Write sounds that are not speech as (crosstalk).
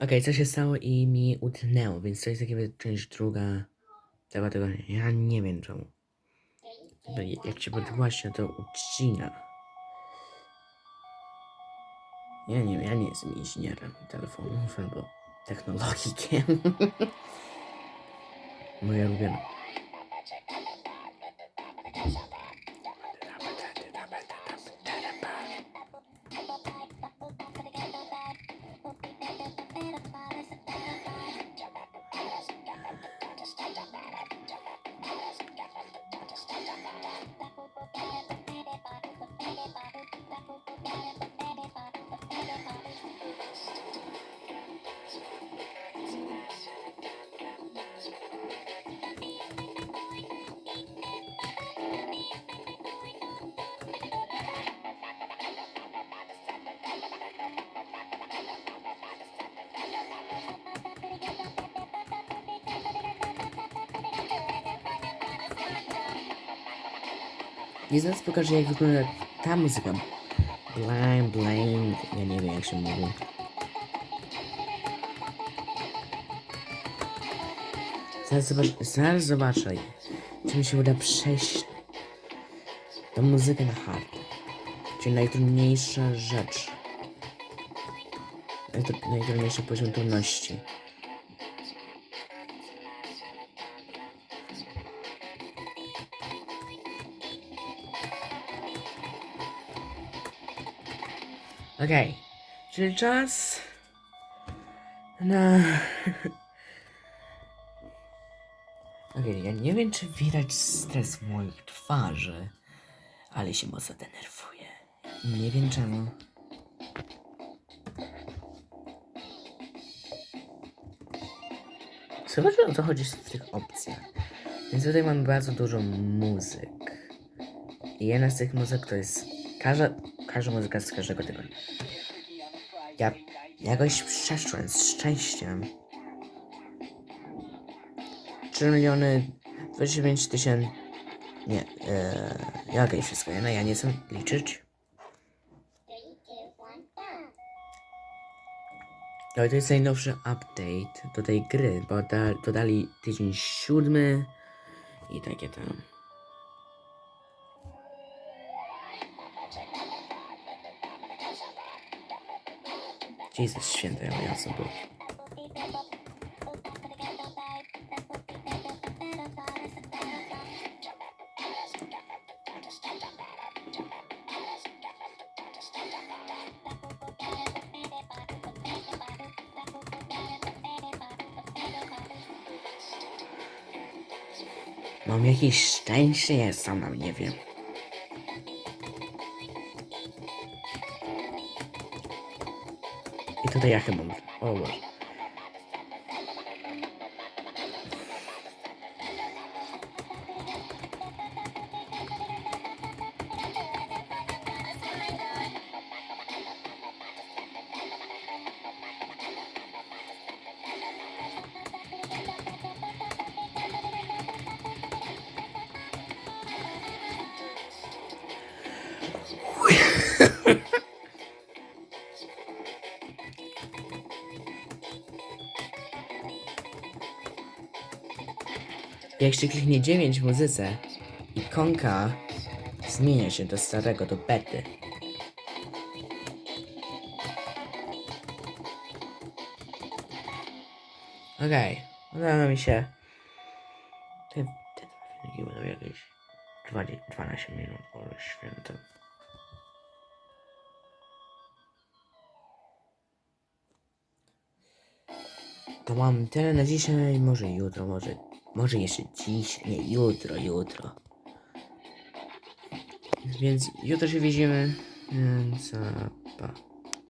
Okej, co się stało i mi utknęło, więc to jest jakby część druga tego tygodnia. Ja nie wiem czemu. Jak się podgłaśnia, to ucina. Ja nie wiem, ja nie jestem inżynierem telefonów albo technologikiem. (laughs) Moja ulubiona. I zaraz pokażę jak wygląda ta muzyka. Blind, blind, ja nie wiem jak się mówi. Zaraz, zobacz, zaraz zobaczę, czy mi się uda przejść tą muzykę na hard. Czyli najtrudniejsza rzecz. Najtr- najtrudniejszy poziom trudności. Okej, czyli czas na... Okej, ja nie wiem, czy widać stres w moich twarzy, ale się mocno denerwuję. Nie wiem czemu. Zobaczmy o co chodzi w tych opcjach. Więc tutaj mamy bardzo dużo muzyk. I jedna z tych muzyk to jest każda, każda muzyka z każdego tygodnia. Ja jakoś przeszłem z szczęściem. 3 miliony 25 tysięcy. Nie, ee, jakieś wszystko. No ja nie chcę liczyć. No to jest najnowszy update do tej gry, bo da, dodali tydzień siódmy i takie tam. Jezus święty, ja. Mam jakieś szczęście, ja sam nie wiem. I tutaj ja chyba. O Boże. Jak się kliknie 9 w muzyce, ikonka zmienia się do starego, do bety. Okej, udało mi się. Te, dwa filmiki będą jakieś 20, 12 minut, o święto. To mam tyle na dzisiaj, może jutro, może, może jeszcze dziś, nie, jutro, jutro. Więc jutro się widzimy, więc a, pa.